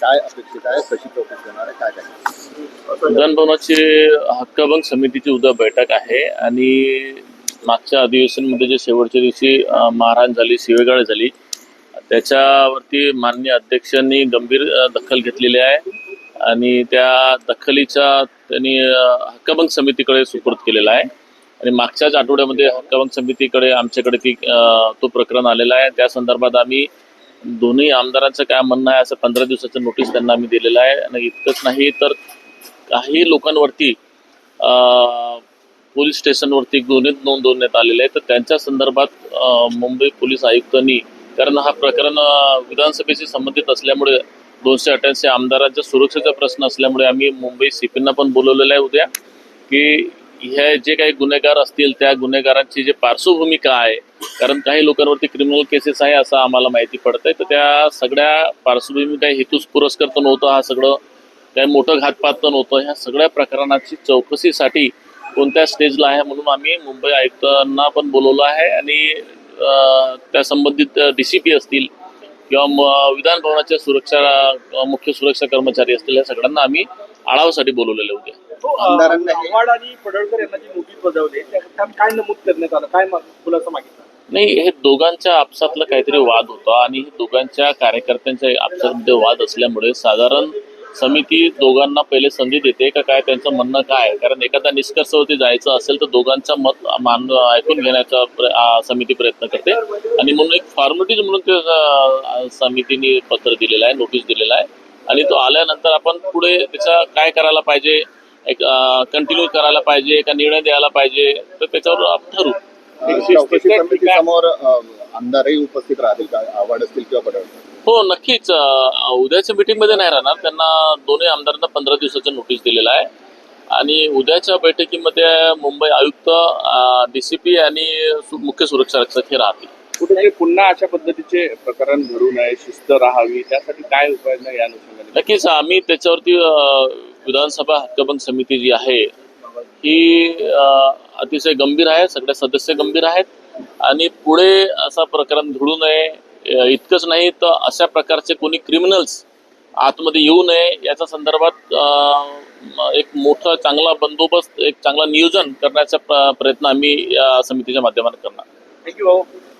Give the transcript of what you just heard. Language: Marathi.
काय अपेक्षित आहे कशी चौकशी होणार आहे काय काय विधानभवनाची हक्कभंग समितीची उद्या बैठक आहे आणि मागच्या अधिवेशनमध्ये जे शेवटच्या दिवशी मारहाण झाली शिवेगाळ झाली त्याच्यावरती माननीय अध्यक्षांनी गंभीर दखल घेतलेली आहे आणि त्या दखलीचा त्यांनी हक्कभंग समितीकडे सुपूर्द केलेला आहे. आणि मागच्याच आठवड्यामध्ये हक्कभंग समितीकडे आमच्याकडे ती तो प्रकरण आलेला आहे. त्या संदर्भात आम्ही दोन्ही आमदारांचं काय म्हणणं आहे असं पंधरा दिवसाचं नोटीस त्यांना आम्ही दिलेलं आहे. आणि इतकंच नाही तर काही लोकांवरती पोलीस स्टेशनवरती गुन्हे नोंदवण्यात आलेले आहेत. तर त्यांच्या संदर्भात मुंबई पोलीस आयुक्तांनी कारण हा प्रकरण विधानसभेशी संबंधित असल्यामुळे दोनशे अठ्ठ्याऐंशी आमदारांच्या सुरक्षेचा प्रश्न असल्यामुळे आम्ही मुंबई सीपींना पण बोलवलेलं आहे उद्या की ह्या जे काही गुन्हेगार असतील त्या गुन्हेगारांची जे पार्श्वभूमी काय आहे कारण काही लोकांवरती क्रिमिनल केसेस आहे असं आम्हाला माहिती पडतंय तर त्या सगळ्या पार्श्वभूमी काही हेतूस पुरस्कार तर नव्हतं हा सगळं काही मोठं घातपात तर नव्हतं. ह्या सगळ्या प्रकरणाची चौकशीसाठी कोणत्या स्टेजला आहे म्हणून आम्ही मुंबई आयुक्तांना पण बोलवलं आहे आणि त्या संबंधित डी सी पी असतील किंवा विधान भवनाच्या सुरक्षा मुख्य सुरक्षा कर्मचारी असतील या सगळ्यांना आम्ही आढावासाठी बोलवलेले होते उद्या. आमदारांना हे- आव्हाड आणि पडळकर यांना जी नोटीस बजावली काय नमूद करण्यात आलं? काय खुलासा मागितला? नाही हे दोघांच्या आपसातला काहीतरी वाद होता आणि हे दोघांच्या कार्यकर्त्यांच्या आपसामध्ये वाद असल्यामुळे साधारण समिती दोघांना पहिले संधी देते का काय त्यांचं म्हणणं काय? कारण एखादा निष्कर्षावरती जायचं असेल तर दोघांचं मत मान ऐकून घेण्याचा समिती प्रयत्न करते. आणि म्हणून एक फॉर्मॅलिटीज म्हणून ते समितीने पत्र दिलेलं आहे नोटीस दिलेलं आहे. आणि तो आल्यानंतर आपण पुढे त्याचा काय करायला पाहिजे एक कंटिन्यू करायला पाहिजे का निर्णय द्यायला पाहिजे तर त्याच्यावर आपण समिती समोर आमदारही उपस्थित राहतील का? आव्हाड असतील किंवा पडळकर हो नक्कीच. उद्याच्या मीटिंगमध्ये नाही राहणार. त्यांना दोन्ही आमदारांना पंधरा दिवसाचं नोटीस दिलेलं आहे. आणि उद्याच्या बैठकीमध्ये मुंबई आयुक्त डी सी पी आणि मुख्य सुरक्षा रक्षक हे राहतील. कुठेतरी पुन्हा अशा पद्धतीचे प्रकरण घडू नये शिस्त राहावी त्यासाठी काय उपाययोजना या अनुषंगाने? नक्कीच. आम्ही त्याच्यावरती विधानसभा हक्कभंग समिती जी आहे ही अतिशय गंभीर आहे सगळे सदस्य गंभीर आहेत आणि पुढे असा प्रकरण घडू नये इतकंच नाही तर अशा प्रकारचे कोणी क्रिमिनल्स आतमध्ये येऊ नये याच्या संदर्भात एक मोठा चांगला बंदोबस्त एक चांगला नियोजन करण्याचा प्रयत्न आम्ही या समितीच्या माध्यमातून करणार. थँक्यू